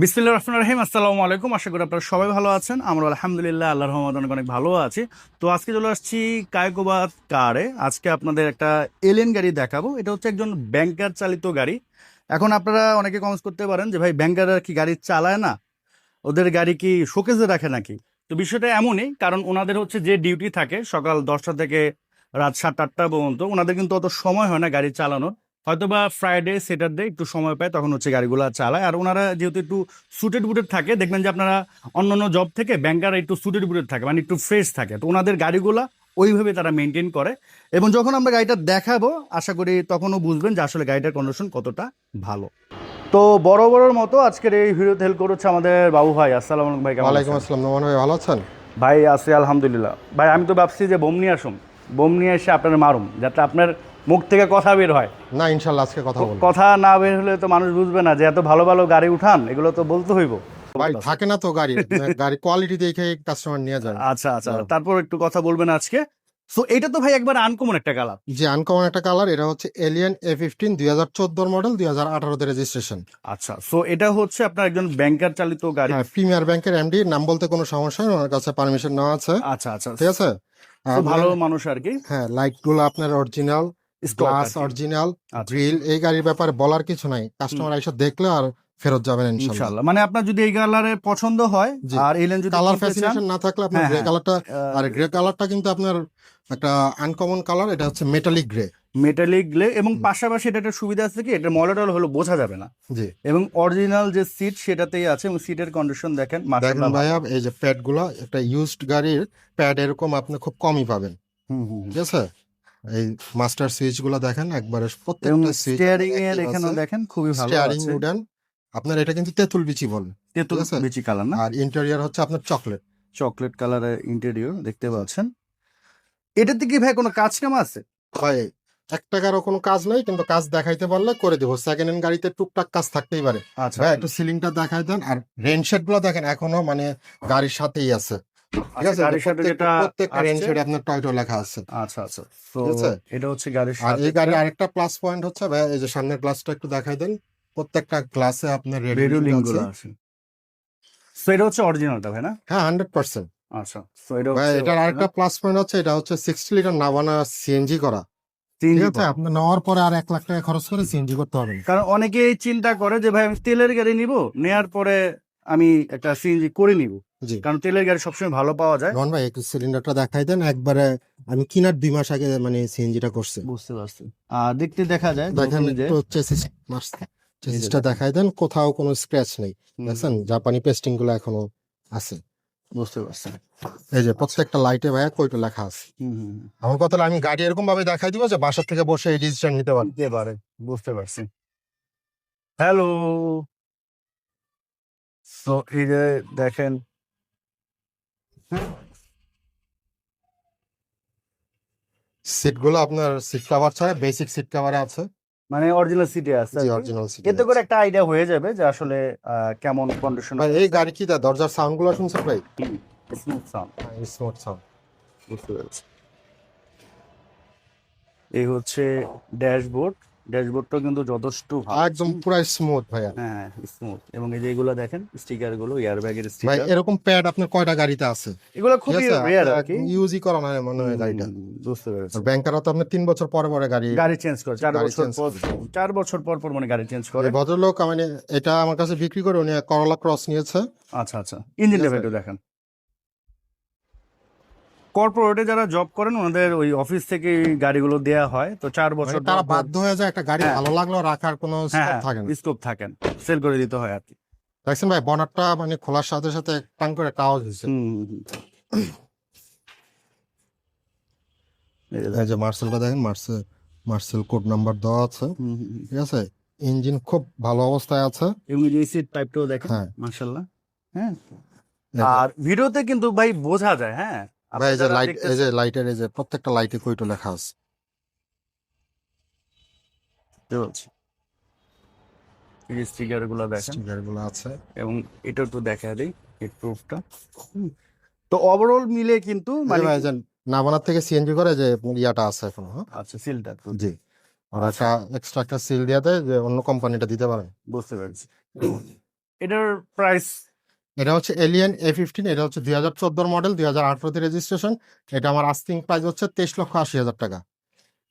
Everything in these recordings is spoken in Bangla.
বিসমিল্লাহ রহমান রহিম, আসসালামু আলাইকুম। আশা করি আপনারা সবাই ভালো আছেন। আমরা আলহামদুলিল্লাহ আল্লাহ রহমত অনেক অনেক ভালো আছি। তো আজকে চলে আসছি কায়কোবাদ কারে। আজকে আপনাদের একটা এলিয়েন গাড়ি দেখাবো। এটা হচ্ছে একজন ব্যাংকার চালিত গাড়ি। এখন আপনারা অনেকে কমেন্টস করতে পারেন যে, ভাই ব্যাংকাররা কি গাড়ি চালায় না? ওদের গাড়ি কি শোকেজে রাখে নাকি? তো বিষয়টা এমনই, কারণ ওনাদের হচ্ছে যে ডিউটি থাকে সকাল দশটা থেকে রাত সাত আটটা পর্যন্ত, ওনাদের কিন্তু অত সময় হয় না গাড়ি চালানোর। হয়তোবা ফ্রাইডে স্যাটারডে একটু সময় পায় তখন হচ্ছে গাড়িগুলো চালায়। আর ওনারা যেহেতু একটু সুটেড বুটেড থাকে দেখবেন যে আপনারা অন্যান্য জব থেকে ব্যাংকাররা একটু সুটেড বুটেড থাকে মানে একটু ফ্রেশ থাকে। তো ওনাদের গাড়িগুলো ওইভাবে তারা মেনটেন করে। এবং যখন আমরা গাড়িটা দেখাবো আশা করি তখনও বুঝবেন যে আসলে গাড়িটার কন্ডিশন কতটা ভালো। তো বড় বড়র মতো আজকের এই ভিডিওতে হেল্প করছে আমাদের বাবু ভাই। আসসালামু আলাইকুম ভাই ওয়ালাইকুম আসসালাম নোমান ভাই ভালো আছেন? ভাই আছি আলহামদুলিল্লাহ। ভাই আমি তো ভাবছি যে বোম নিয়ে আসুন। বোম নিয়ে এসে আপনার মারুম যাতে আপনার মুখ থেকে কথা বের হয়। না ইনশাল্লাহ আজকে কথা বলব। কথা না বের হলে তো মানুষ বুঝবে না যে এত ভালো ভালো গাড়ি উঠান এগুলো তো বলতে হইব। ভাই থাকে না তো গাড়ি গাড়ি কোয়ালিটি দেখে কাস্টমার নিয়ে যায়। আচ্ছা আচ্ছা। তারপর একটু কথা বলবেন আজকে। সো এটা তো ভাই একবার আনকমন একটা কালার যে আনকমন একটা কালার এটা হচ্ছে এলিয়ান এ ফিফটিন দুই হাজার চোদ্দোর মডেল দুই হাজার আঠারোতে রেজিস্ট্রেশন আচ্ছা সো এটা হচ্ছে আপনার একজন ব্যাংকার চালিত গাড়ি। হ্যাঁ প্রিমিয়ার ব্যাংকের এমডি নাম বলতে কোনো সমস্যা নেই ওনার কাছে পারমিশন নেওয়া আছে। আচ্ছা আচ্ছা। ঠিক আছে? ভালো মানুষ আর কি। হ্যাঁ লাইটগুলো আপনার অরিজিনাল গ্লাস অরিজিনাল। গ্রিল এই গাড়ির ব্যাপারে বলার কিছু নাই। কাস্টমার এসে দেখলে আর ফেরত যাবেন ইনশাআল্লাহ মানে আপনার যদি এই কালারে পছন্দ হয়। আর এলেন যদি কালার ফ্যাসিনেশন না থাকলে আপনার হ্যাঁ, গ্রে হ্যাঁ। কালারটা আর গ্রে কালারটা কিন্তু আপনার একটা আনকমন কালার এটা হচ্ছে মেটালিক গ্রে মেটালিক গ্লে এবং পাশাপাশি এটা একটা সুবিধা আছে কি? এটা মডেল হলো বোঝা যাবে না। জি। এবং অরিজিনাল যে সিট সেটাতেই আছে এবং সিটের কন্ডিশন দেখেন দেখেন ভাইয়া এই যে প্যাডগুলো একটা ইউজড গাড়ির প্যাড এরকম আপনি খুব কমই পাবেন। হুম, হুম। ঠিক আছে? এই মাস্টার সুইচগুলো দেখেন একবারে প্রত্যেকটা সুইচ স্টিয়ারিং এর এখানেও দেখেন খুবই ভালো স্টিয়ারিং উডেন আপনার এটা কিন্তু তেঁতুল বিচি বলে তেঁতুল বিচি কালার না? আর ইন্টেরিয়র হচ্ছে আপনার চকলেট চকলেট কালারের ইন্টেরিয়র দেখতে পাচ্ছেন। এটাতে কি ভাই কোনো কাজ কাম আছে? ভাই এক টাকারও কোনো কাজ নেই কিন্তু কাজ দেখাইতে পারলে করে দেবো। সেকেন্ড হ্যান্ড গাড়িতে টুকটাক কাজ থাকতেই পারে। আচ্ছা ভাই একটু সিলিংটা দেখাই দেন। আর রেন শেডগুলো দেখেন এখনও মানে গাড়ির সাথেই আছে। ঠিক আছে আচ্ছা, গাড়ির সাথে যেটা প্রত্যেকটা রেন আসছে- আপনার টয়টো লেখা আছে। আচ্ছা আচ্ছা। তো এটা হচ্ছে গাড়ির আর এই গাড়ির আরেকটা প্লাস পয়েন্ট হচ্ছে ভাই এই যে সামনের গ্লাসটা একটু দেখাই দেন। প্রত্যেকটা গ্লাসে আপনার রেডিও লিঙ্ক আছে। সো এটা হচ্ছে অরিজিনালটা ভাই না? হ্যাঁ হান্ড্রেড পার্সেন্ট আচ্ছা সো এটা এটার আরেকটা প্লাস পয়েন্ট হচ্ছে এটা হচ্ছে সিক্সটি লিটার সিএনজি করা। ঠিক আছে? আপনি নেওয়ার পরে আর এক লাখ টাকা খরচ করে সিএনজি করতে হবে কারণ অনেকেই চিন্তা করে যে ভাই আমি তেলের গাড়ি নিব নেওয়ার পরে আমি একটা সিএনজি করে নিব। জি। কারণ তেলের গাড়ি সবসময় ভালো পাওয়া যায়। রন ভাই একটু সিলিন্ডারটা দেখাই দেন। একবারে আমি কিনার দুই মাস আগে মানে সিএনজিটা করছে। বুঝতে পারছি। আর দেখতে দেখা যায় দেখেন একটু চেসিস চেসিসটা দেখাই দেন। কোথাও কোনো স্ক্র্যাচ নেই। দেখছেন? জাপানি পেস্টিংগুলো এখনও আছে। বুঝতে পারছি। এই যে প্রত্যেকটা লাইটে ভাইয়া কইটো লেখা আছে। হুম, হুম, হুম। আমার কথা আমি গাড়ি এরকম ভাবে দেখাই দিব যে বাসা থেকে বসে এই ডিসিশন নিতে পারে। বুঝতে পারছি। হ্যালো তো এই যে দেখেন। সিটগুলো আপনার সিট কভার ছাড়া বেসিক সিট কভারে আছে। মানে অরিজিনাল সিটে আছে জি অরিজিনাল সিট এতে করে একটা আইডিয়া হয়ে যাবে যে আসলে কেমন কন্ডিশন ভাই এই গাড়ি কি দা? দরজার সাউন্ডগুলো শুনছেন ভাই? স্মুথ সাউন্ড স্মার্ট সাউন্ড বুঝতে পেরেছি। এই হচ্ছে ড্যাশবোর্ড কিন্তু যথেষ্ট একদম পুরো স্মুথ ভাইয়া। হ্যাঁ স্মুথ এবং এই যে এগুলো দেখেন স্টিকারগুলো এয়ার ব্যাগের ভাই এরকম প্যাড আপনার কয়টা গাড়িতে আছে? এগুলো খুবই রেয়ার আর কি। ইউজই করা হয় মনে হয় গাড়িটা। বুঝতে পেরেছি। ব্যাংকাররা তো আপনার তিন বছর পরে পরে গাড়ি গাড়ি চেঞ্জ করে চার গাড়ি বছর পর চার বছর পর পর মানে গাড়ি চেঞ্জ করে। ভদ্রলোক মানে এটা আমার কাছে বিক্রি করে উনি করলা ক্রস নিয়েছে। আচ্ছা আচ্ছা। ইঞ্জিন লেভেলটা দেখেন। কর্পোরেটে যারা জব করেন ওনাদের ওই অফিস থেকে গাড়িগুলো দেয়া হয়। তো চার বছর মানে তারা বাধ্য হয়ে যায় একটা গাড়ি হ্যাঁ। ভালো লাগল রাখার কোনো হ্যাঁ স্কোপ থাকে না। স্কোপ থাকেন সেল করে দিতে হয় আর কি। দেখছেন ভাই বনারটা মানে খোলার সাথে সাথে টাং করে একটা আওয়াজ হয়েছে। এই যে মার্সেলটা দেখেন মার্সেল মার্সেল কোড নাম্বার দেওয়া আছে। ঠিক আছে? ইঞ্জিন খুব ভালো অবস্থায় আছে। এবং এই যে সিট টাইপটাও দেখেন হ্যাঁ। হ্যাঁ আর ভিডিওতে কিন্তু ভাই বোঝা যায় হ্যাঁ। ভাই এই যে লাইট এই যে লাইটের এই যে প্রত্যেকটা লাইটে কইটো লেখা আছে। বুঝতে এই স্টিকারগুলো দেখেন। স্টিকারগুলো আছে। এবং এটা একটু দেখা দিই হিট প্রুফটা তো ওভারঅল মিলে কিন্তু মানে মানে ভাই থেকে সিএনজি করে যে ইয়াটা আছে এখনও আচ্ছা সিলটা জি। আর একটা এক্সট্রা একটা সিল দিয়ে দেয় যে অন্য কোম্পানিটা দিতে পারেন বুঝতে পেরেছি। এটার প্রাইস এটা হচ্ছে এলিয়ান এ ফিফটিন এটা হচ্ছে দুই হাজার চোদ্দোর মডেল দুই হাজার আঠারোতে রেজিস্ট্রেশন এটা আমার আস্তিং প্রাইস হচ্ছে তেইশ লক্ষ আশি হাজার টাকা।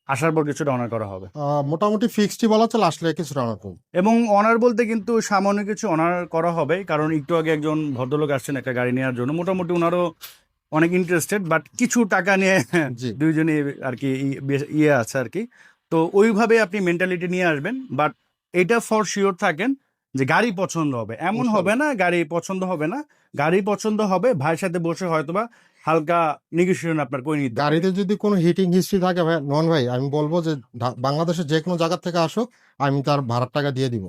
আসার পর কিছুটা অনার করা হবে। মোটামুটি ফিক্সডই বলা চলে আসলে কিছুটা অনার করব এবং অনার বলতে কিন্তু সামান্য কিছু অনার করা হবে কারণ একটু আগে একজন ভদ্রলোক আসছেন একটা গাড়ি নেওয়ার জন্য। মোটামুটি ওনারও অনেক ইন্টারেস্টেড বাট কিছু টাকা নিয়ে জি। দুইজনই আর কি ইয়ে আছে আর কি। তো ওইভাবে আপনি মেন্টালিটি নিয়ে আসবেন বাট এটা ফর শিওর থাকেন যে গাড়ি পছন্দ হবে। এমন হবে না গাড়ি পছন্দ হবে না। গাড়ি পছন্দ হবে ভাইয়ের সাথে বসে হয়তোবা হালকা নেগোসিয়েশন আপনার করে নিতে গাড়িতে যদি কোনো হিটিং হিস্ট্রি থাকে ভাই নন ভাই আমি বলব যে বাংলাদেশের যে কোনো জায়গা থেকে আসো আমি তার ভাড়ার টাকা দিয়ে দিব।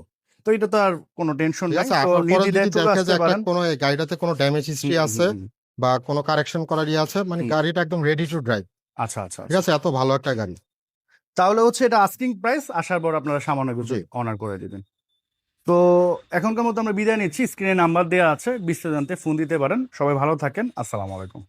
তো এটা তো আর কোনো টেনশন নাই কোনো গাড়িটাতে কোনো ড্যামেজ হিস্ট্রি আছে। বা কোনো কারেকশন করার ইয়ে আছে মানে গাড়িটা একদম রেডি টু ড্রাইভ আচ্ছা আচ্ছা ঠিক আছে এত ভালো একটা গাড়ি। তাহলে হচ্ছে এটা আস্কিং প্রাইস আসার পর আপনারা সামান্য কিছু অনার করে দিবেন। তো এখনকার মতো আমরা বিদায় নিচ্ছি। স্ক্রিনে নাম্বার দেওয়া আছে, বিস্তারিত জানতে ফোন দিতে পারেন। সবাই ভালো থাকেন। আসসালামু আলাইকুম।